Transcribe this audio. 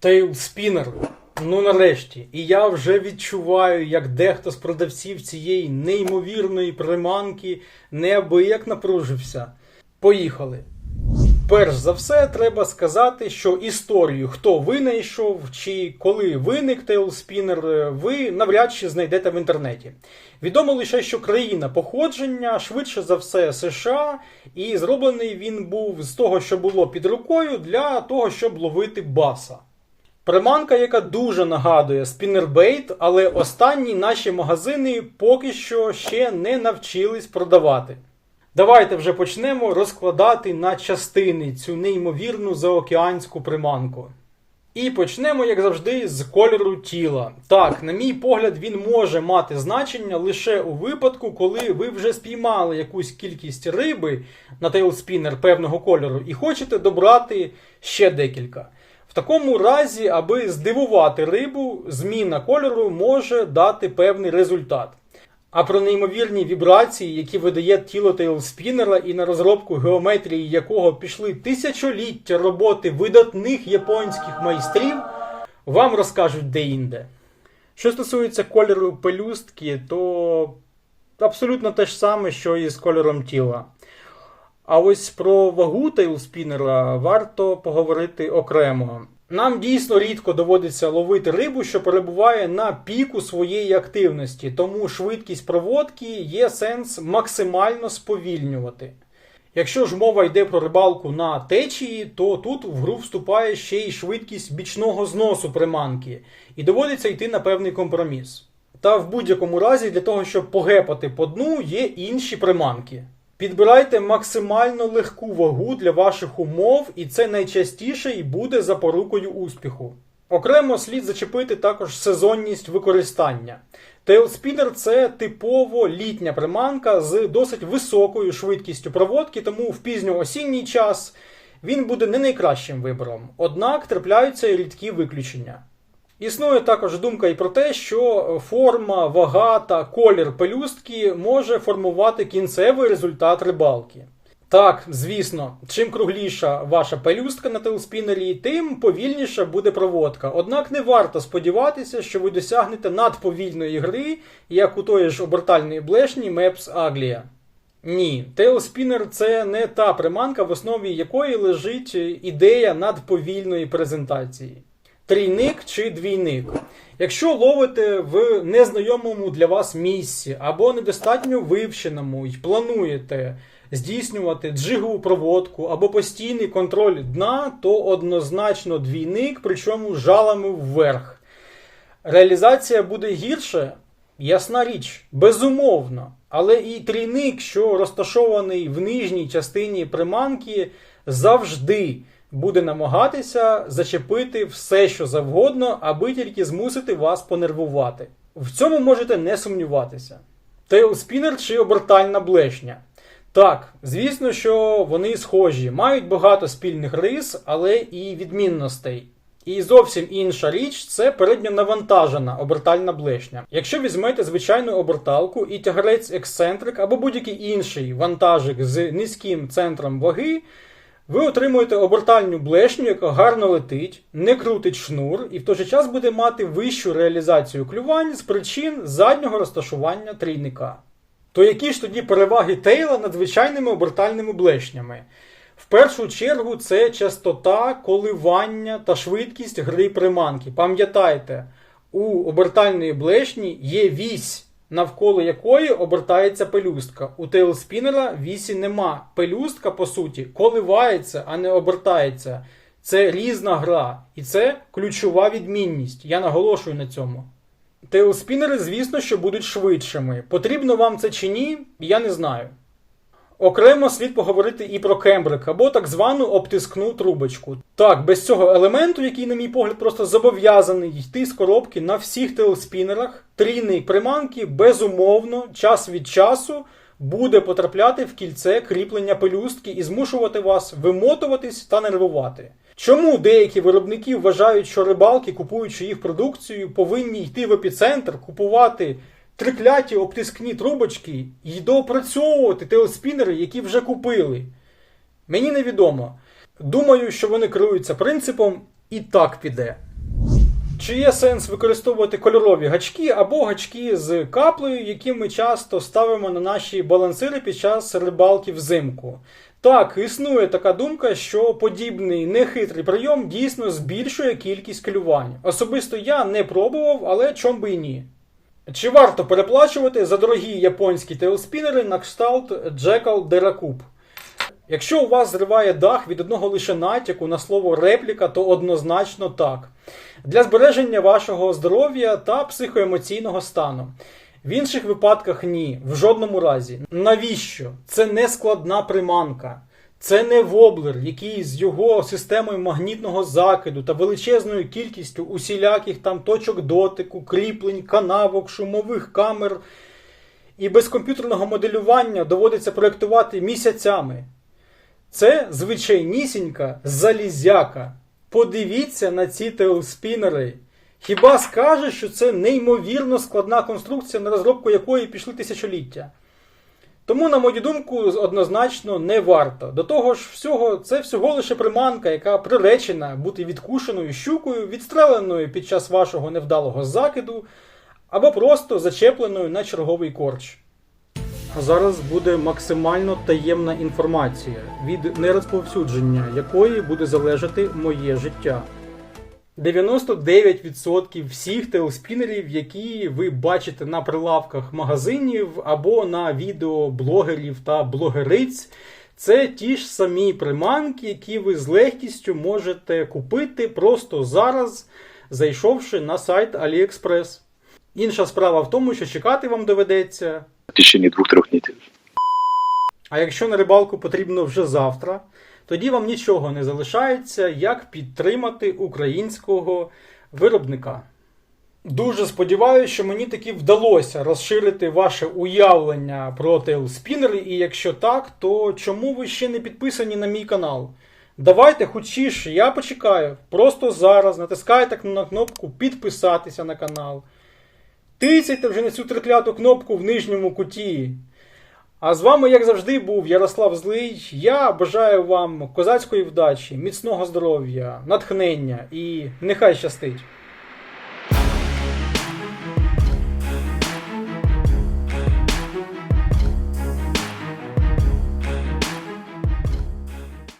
Тейлспінер. Ну нарешті. І я вже відчуваю, як дехто з продавців цієї неймовірної приманки неабияк напружився. Поїхали. Перш за все, треба сказати, що історію, хто винайшов чи коли виник тейлспінер, ви навряд чи знайдете в інтернеті. Відомо лише, що країна походження, швидше за все, США, і зроблений він був з того, що було під рукою, для того, щоб ловити баса. Приманка, яка дуже нагадує спіннербейт, але останні наші магазини поки що ще не навчились продавати. Давайте вже почнемо розкладати на частини цю неймовірну заокеанську приманку. І почнемо, як завжди, з кольору тіла. Так, на мій погляд, він може мати значення лише у випадку, коли ви вже спіймали якусь кількість риби на тейлспінер певного кольору і хочете добрати ще декілька. Такому разі, аби здивувати рибу, зміна кольору може дати певний результат. А про неймовірні вібрації, які видає тіло тейлспінера і на розробку геометрії якого пішли тисячоліття роботи видатних японських майстрів, вам розкажуть де-інде. Що стосується кольору пелюстки, то абсолютно те ж саме, що і з кольором тіла. А ось про вагу тейлспінера варто поговорити окремо. Нам дійсно рідко доводиться ловити рибу, що перебуває на піку своєї активності, тому швидкість проводки є сенс максимально сповільнювати. Якщо ж мова йде про рибалку на течії, то тут в гру вступає ще й швидкість бічного зносу приманки, і доводиться йти на певний компроміс. Та в будь-якому разі для того, щоб погепати по дну, є інші приманки. Підбирайте максимально легку вагу для ваших умов, і це найчастіше і буде запорукою успіху. Окремо слід зачепити також сезонність використання. Тейлспінер це типово літня приманка з досить високою швидкістю проводки, тому в пізньоосінній час він буде не найкращим вибором. Однак трапляються і рідкі виключення. Існує також думка і про те, що форма, вага та колір пелюстки може формувати кінцевий результат рибалки. Так, звісно, чим кругліша ваша пелюстка на телспінері, тим повільніша буде проводка. Однак не варто сподіватися, що ви досягнете надповільної гри, як у тої ж обертальної блешні Maps Aglia. Ні, тейлспінер це не та приманка, в основі якої лежить ідея надповільної презентації трійник чи двійник. Якщо ловите в незнайомому для вас місці або недостатньо вивченому і плануєте здійснювати джигову проводку або постійний контроль дна, то однозначно двійник, причому жалами вверх. Реалізація буде гірше, ясна річ, безумовно. Але і трійник, що розташований в нижній частині приманки, завжди буде намагатися зачепити все, що завгодно, аби тільки змусити вас понервувати. В цьому можете не сумніватися. Тейлспінер чи обертальна блешня. Так, звісно, що вони схожі, мають багато спільних рис, але і відмінностей. І зовсім інша річ це передньонавантажена обертальна блешня. Якщо візьмете звичайну оберталку і тягарець ексцентрик або будь-який інший вантажик з низьким центром ваги, ви отримуєте обертальну блешню, яка гарно летить, не крутить шнур, і в той же час буде мати вищу реалізацію клювань з причин заднього розташування трійника. То які ж тоді переваги Тейла над звичайними обертальними блешнями? В першу чергу це частота коливання та швидкість гри приманки. Пам'ятайте, у обертальної блешні є вісь навколо якої обертається пелюстка. У тейлспінера вісі нема. Пелюстка, по суті, коливається, а не обертається. Це різна гра, і це ключова відмінність. Я наголошую на цьому. Тейлспінери, звісно, що будуть швидшими. Потрібно вам це чи ні, я не знаю. Окремо слід поговорити і про кембрик, або так звану обтискну трубочку. Так, без цього елементу, який, на мій погляд, просто зобов'язаний йти з коробки на всіх телеспінерах, трійний приманки безумовно, час від часу буде потрапляти в кільце кріплення пелюстки і змушувати вас вимотуватись та нервувати. Чому деякі виробники вважають, що рибалки, купуючи їх продукцію, повинні йти в епіцентр, купувати трикляті обтискні трубочки і доопрацьовувати телеспінери, які вже купили? Мені невідомо. Думаю, що вони керуються принципом і так піде. Чи є сенс використовувати кольорові гачки або гачки з каплею, які ми часто ставимо на наші балансири під час рибалки взимку? Так, існує така думка, що подібний нехитрий прийом дійсно збільшує кількість клювань. Особисто я не пробував, але чом би і ні. Чи варто переплачувати за дорогі японські тейлспінери на кшталт Jackal Deracoup? Якщо у вас зриває дах від одного лише натяку на слово репліка, то однозначно так. Для збереження вашого здоров'я та психоемоційного стану. В інших випадках ні, в жодному разі. Навіщо? Це не складна приманка. Це не воблер, який з його системою магнітного закиду та величезною кількістю усіляких там точок дотику, кріплень, канавок, шумових камер і без комп'ютерного моделювання доводиться проєктувати місяцями. Це звичайнісінька залізяка. Подивіться на ці тейлспінери. Хіба скаже, що це неймовірно складна конструкція, на розробку якої пішли тисячоліття? Тому, на мою думку, однозначно не варто. До того ж, всього, це всього лише приманка, яка приречена бути відкушеною щукою, відстреленою під час вашого невдалого закиду, або просто зачепленою на черговий корч. А зараз буде максимально таємна інформація, від нерозповсюдження якої буде залежати моє життя. 99% всіх тейлспінерів, які ви бачите на прилавках магазинів або на відео блогерів та блогериць, це ті ж самі приманки, які ви з легкістю можете купити просто зараз, зайшовши на сайт AliExpress. Інша справа в тому, що чекати вам доведеться в течение двух-трех недель. А якщо на рибалку потрібно вже завтра, тоді вам нічого не залишається, як підтримати українського виробника. Дуже сподіваюся, що мені таки вдалося розширити ваше уявлення про тейлспінери, і якщо так, то чому ви ще не підписані на мій канал? Давайте хочіше, я почекаю. Просто зараз натискайте на кнопку підписатися на канал. Тицяйте вже на цю трекляту кнопку в нижньому куті. А з вами, як завжди, був Ярослав Злий. Я бажаю вам козацької вдачі, міцного здоров'я, натхнення і нехай щастить!